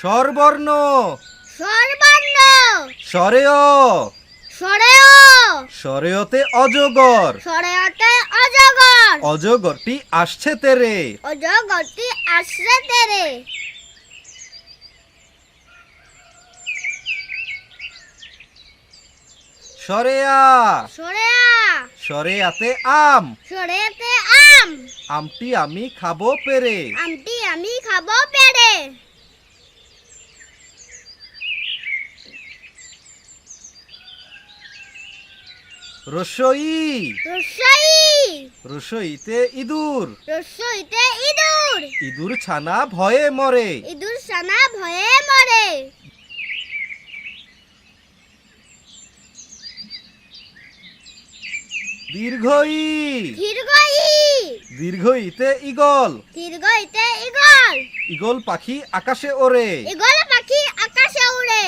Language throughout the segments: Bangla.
স্বরবর্ণ। স্বরবর্ণ। স্বরেয়। স্বরেয়। স্বরেয়তে অজগর। স্বরেয়তে অজগর। অজগরটি আসছে তেরে। অজগরটি আসছে তেরে। সরেয়া সরেয়া সরেয়াতে আম। সরেতে আম। আমটি আমি খাব পেরে। আমটি আমি খাব পেরে। রসই। রসই। রসইতে ইঁদুর। রসইতে ইঁদুর। ইঁদুর ছানা ভয়ে মরে। ইঁদুর সানা ভয়ে মরে। দীর্ঘই। দীর্ঘই। দীর্ঘইতে ইগল দীর্ঘইতে ইগল ইগল পাখি আকাশে ওড়ে। ইগল পাখি আকাশে উড়ে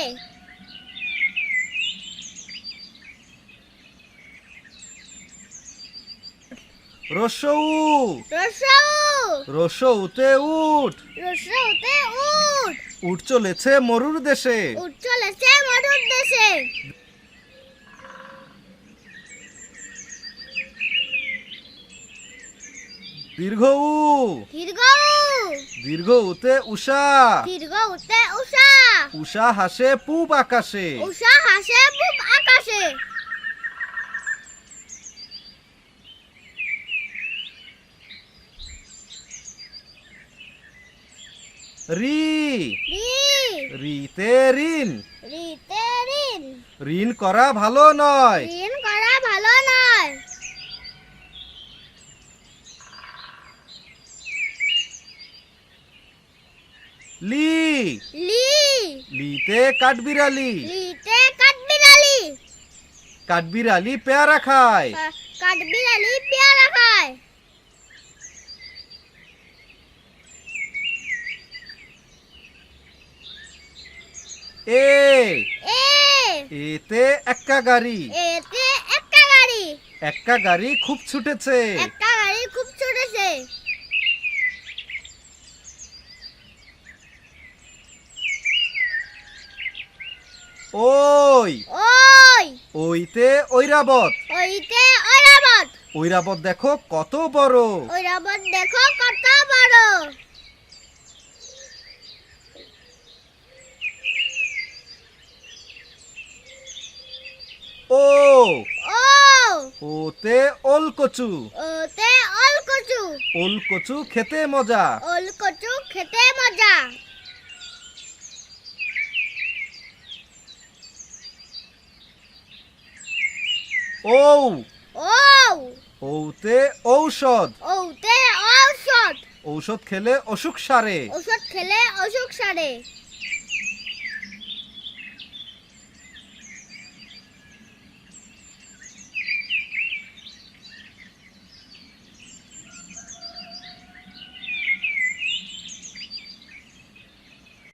রসৌ। রসৌ রসৌতে উঠ। রসৌতে উট উঠ চলেছে মরুর দেশে। উট চলেছে মরুর দেশে দীর্ঘ উ। দীর্ঘ দীর্ঘ উতে উষা। দীর্ঘ উতে উষা। উষা হাসে পূব আকাশে। উষা হাসে পূব আকাশে। রি। রি। রিতে ঋণ। রিতে ঋণ। ঋণ করা ভালো নয়। ঋণ করা ভালো নয়। লি। লি। লিতে কাঠবিড়ালি। লিতে কাঠবিড়ালি। কাঠবিড়ালি পেয়ারা খায়। কাঠবিড়ালি পেয়ারা খায়। এ। এ। এতে এক্কা গাড়ি। এতে একটা গাড়ি। এক্কা গাড়ি খুব ছুটেছে। একটা গাড়ি খুব ছুটেছে। ওই। ওই। ওইতে ঐরাবত। ওইতে ঐরাবত। ঐরাবত দেখো কত বড়। ঐরাবত দেখো কত বড়। ও। ও। ওতে ওল কচু ওতে ওল কচু ওল কচু খেতে মজা। ওল কচু খেতে মজা। ঔ ও ঔতে ঔষধ। ওতে ঔষধ। ঔষধ খেলে অসুখ সারে। ওষুধ খেলে অসুখ সারে।